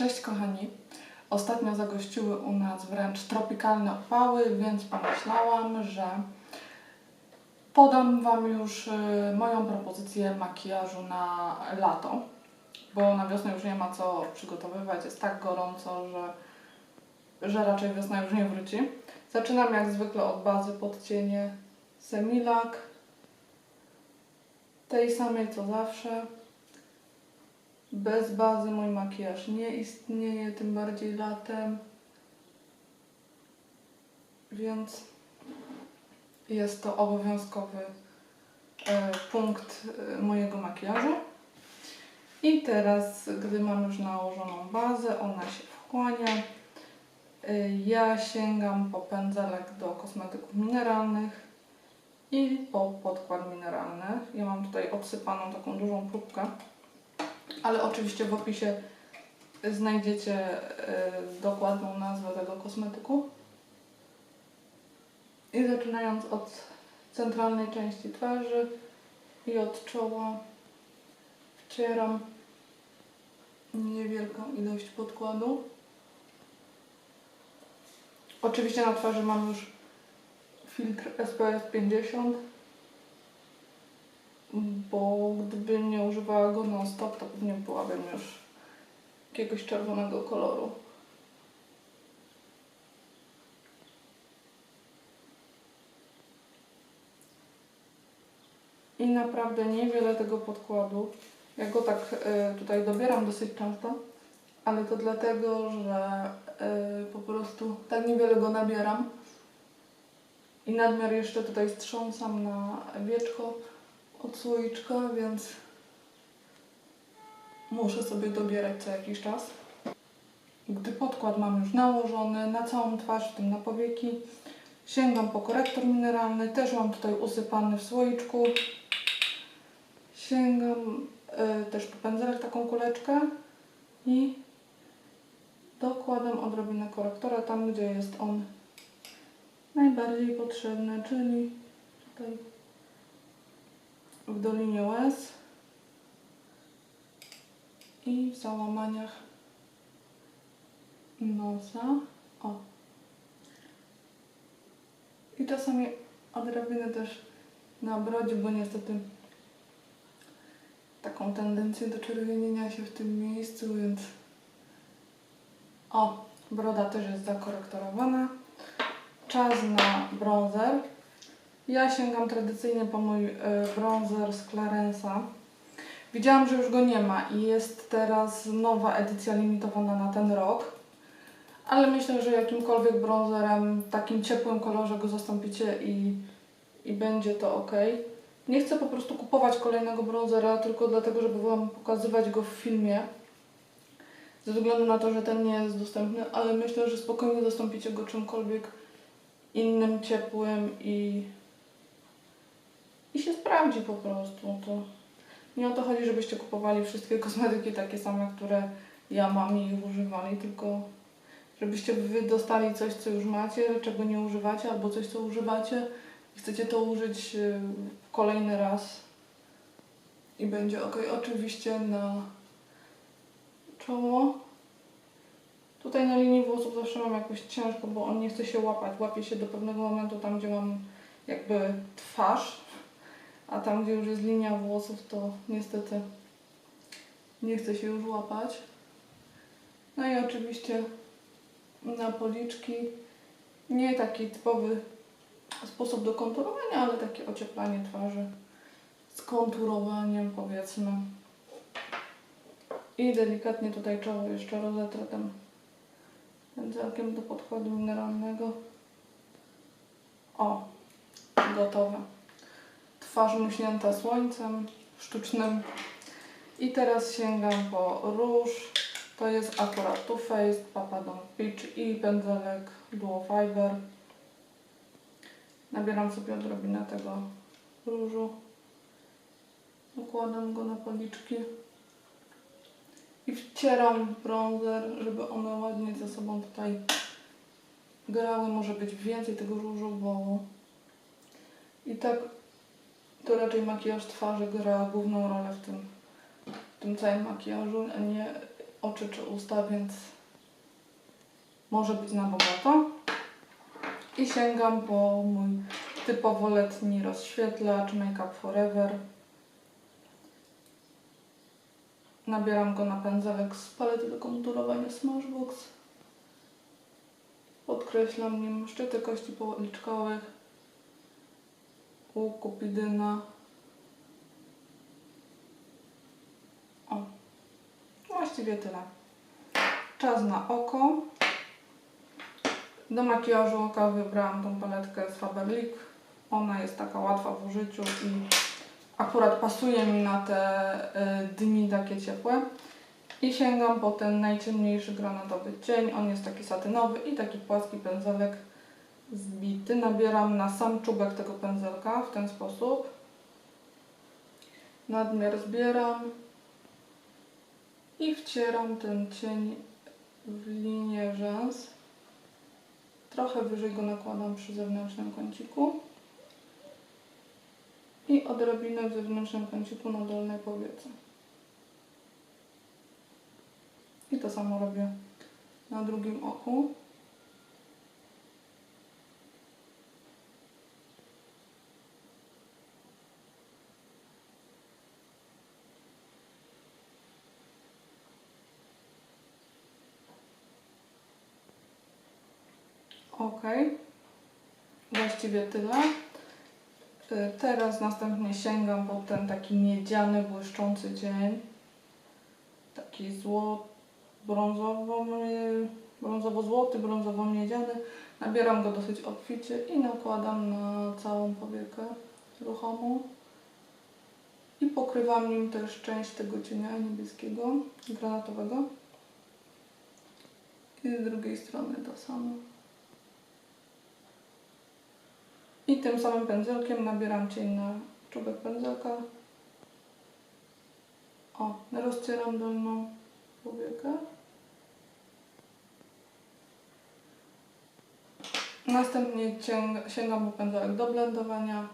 Cześć kochani. Ostatnio zagościły u nas wręcz tropikalne opały, więc pomyślałam, że podam Wam już y, moją propozycję makijażu na lato, bo na wiosnę już nie ma co przygotowywać, jest tak gorąco, że, że raczej wiosna już nie wróci. Zaczynam jak zwykle od bazy podcienie Semilak, tej samej co zawsze. Bez bazy mój makijaż nie istnieje, tym bardziej latem. Więc jest to obowiązkowy e, punkt e, mojego makijażu. I teraz, gdy mam już nałożoną bazę, ona się wchłania. E, ja sięgam po pędzelek do kosmetyków mineralnych i po podkład mineralny. Ja mam tutaj odsypaną taką dużą próbkę ale oczywiście w opisie znajdziecie y, dokładną nazwę tego kosmetyku. I zaczynając od centralnej części twarzy i od czoła wcieram niewielką ilość podkładu. Oczywiście na twarzy mam już filtr SPF 50 bo gdybym nie używała go non stop, to pewnie byłabym już jakiegoś czerwonego koloru. I naprawdę niewiele tego podkładu. Ja go tak y, tutaj dobieram dosyć często, ale to dlatego, że y, po prostu tak niewiele go nabieram. I nadmiar jeszcze tutaj strząsam na wieczko od słoiczka, więc muszę sobie dobierać co jakiś czas. Gdy podkład mam już nałożony na całą twarz, w tym na powieki, sięgam po korektor mineralny, też mam tutaj usypany w słoiczku. Sięgam y, też po pędzelek, taką kuleczkę i dokładam odrobinę korektora tam, gdzie jest on najbardziej potrzebny, czyli tutaj w dolinie łez i w załamaniach nosa. O. I czasami odrobinę też na brodzie, bo niestety taką tendencję do czerwienienia się w tym miejscu, więc o, broda też jest zakorektorowana. Czas na bronzer. Ja sięgam tradycyjnie po mój y, bronzer z Clarensa. Widziałam, że już go nie ma i jest teraz nowa edycja limitowana na ten rok. Ale myślę, że jakimkolwiek bronzerem, takim ciepłym kolorze go zastąpicie i, i będzie to ok. Nie chcę po prostu kupować kolejnego bronzera tylko dlatego, żeby Wam pokazywać go w filmie. Ze względu na to, że ten nie jest dostępny, ale myślę, że spokojnie zastąpicie go czymkolwiek innym, ciepłym i i się sprawdzi po prostu. To nie o to chodzi, żebyście kupowali wszystkie kosmetyki takie same, które ja mam i używali, tylko żebyście wy dostali coś, co już macie, czego nie używacie, albo coś, co używacie i chcecie to użyć y, kolejny raz i będzie ok. Oczywiście na czoło. Tutaj na linii włosów zawsze mam jakoś ciężko, bo on nie chce się łapać. Łapie się do pewnego momentu tam, gdzie mam jakby twarz, a tam, gdzie już jest linia włosów, to niestety nie chce się już łapać. No i oczywiście na policzki nie taki typowy sposób do konturowania, ale takie ocieplanie twarzy z konturowaniem powiedzmy. I delikatnie tutaj czoło jeszcze rozetrę tym pędzelkiem do podkładu mineralnego. O, gotowe twarz muśnięta słońcem sztucznym. I teraz sięgam po róż. To jest akurat Too Faced Papadon Peach i pędzelek Duo Fiber. Nabieram sobie odrobinę tego różu. Układam go na policzki. I wcieram bronzer, żeby one ładnie ze sobą tutaj grały. Może być więcej tego różu, bo i tak to raczej makijaż twarzy gra główną rolę w tym, w tym całym makijażu, a nie oczy czy usta, więc może być na bogato. I sięgam po mój typowo letni rozświetlacz Make Up Forever. Nabieram go na pędzelek z palety do konturowania Smashbox. Podkreślam nim szczyty kości policzkowych, u kupidyna. O, właściwie tyle. Czas na oko. Do makijażu oka wybrałam tą paletkę z Faberlic. Ona jest taka łatwa w użyciu i akurat pasuje mi na te y, dni takie ciepłe. I sięgam po ten najciemniejszy granatowy cień. On jest taki satynowy i taki płaski pędzelek zbity. Nabieram na sam czubek tego pędzelka w ten sposób. Nadmiar zbieram i wcieram ten cień w linię rzęs. Trochę wyżej go nakładam przy zewnętrznym kąciku. I odrobinę w zewnętrznym kąciku na dolnej powiece. I to samo robię na drugim oku. Ok. Właściwie tyle. Y, Teraz następnie sięgam po ten taki miedziany, błyszczący cień. Taki zło, brązowo, brązowo-złoty, brązowo-miedziany. Nabieram go dosyć obficie i nakładam na całą powiekę ruchomą. I pokrywam nim też część tego cienia niebieskiego, granatowego. I z drugiej strony to samo. I tym samym pędzelkiem nabieram cień na czubek pędzelka. O, rozcieram dolną powiekę. Następnie sięgam po pędzelek do blendowania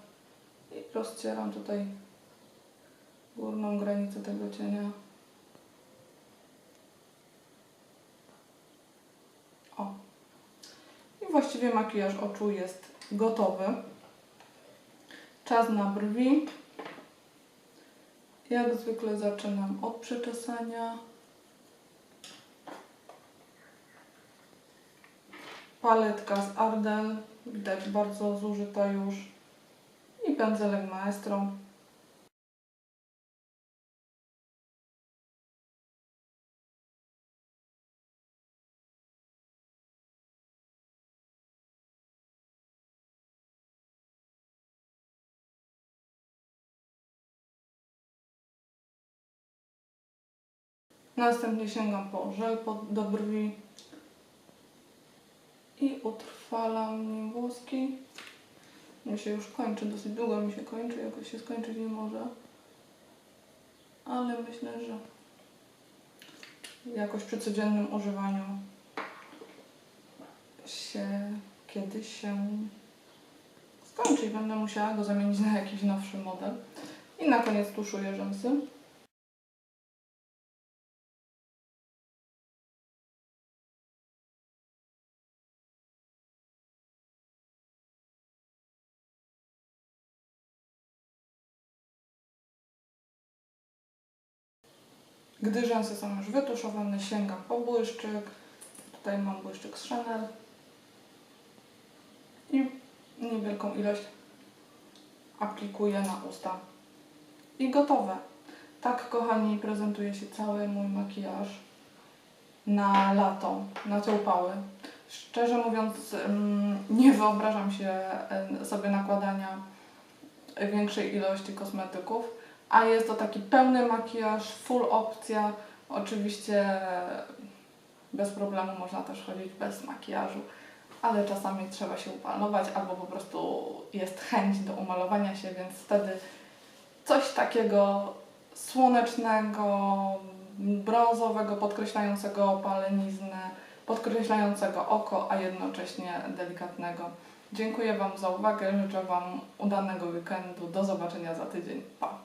i rozcieram tutaj górną granicę tego cienia. O. I właściwie makijaż oczu jest gotowy. Czas na brwi. Jak zwykle zaczynam od przeczesania. Paletka z Ardell, widać bardzo zużyta już. I pędzelek Maestro. Następnie sięgam po żel pod, do brwi i utrwalam nim włoski. Mi się już kończy, dosyć długo mi się kończy, jakoś się skończyć nie może. Ale myślę, że jakoś przy codziennym używaniu się kiedyś się skończy i będę musiała go zamienić na jakiś nowszy model. I na koniec tuszuję rzęsy. Gdy rzęsy są już wytuszowane, sięgam po błyszczyk. Tutaj mam błyszczyk z Chanel. I niewielką ilość aplikuję na usta. I gotowe. Tak, kochani, prezentuje się cały mój makijaż na lato, na te upały. Szczerze mówiąc, nie wyobrażam się sobie nakładania większej ilości kosmetyków, a jest to taki pełny makijaż, full opcja. Oczywiście bez problemu można też chodzić bez makijażu, ale czasami trzeba się upalować albo po prostu jest chęć do umalowania się, więc wtedy coś takiego słonecznego, brązowego, podkreślającego opaleniznę, podkreślającego oko, a jednocześnie delikatnego. Dziękuję Wam za uwagę, życzę Wam udanego weekendu. Do zobaczenia za tydzień. Pa!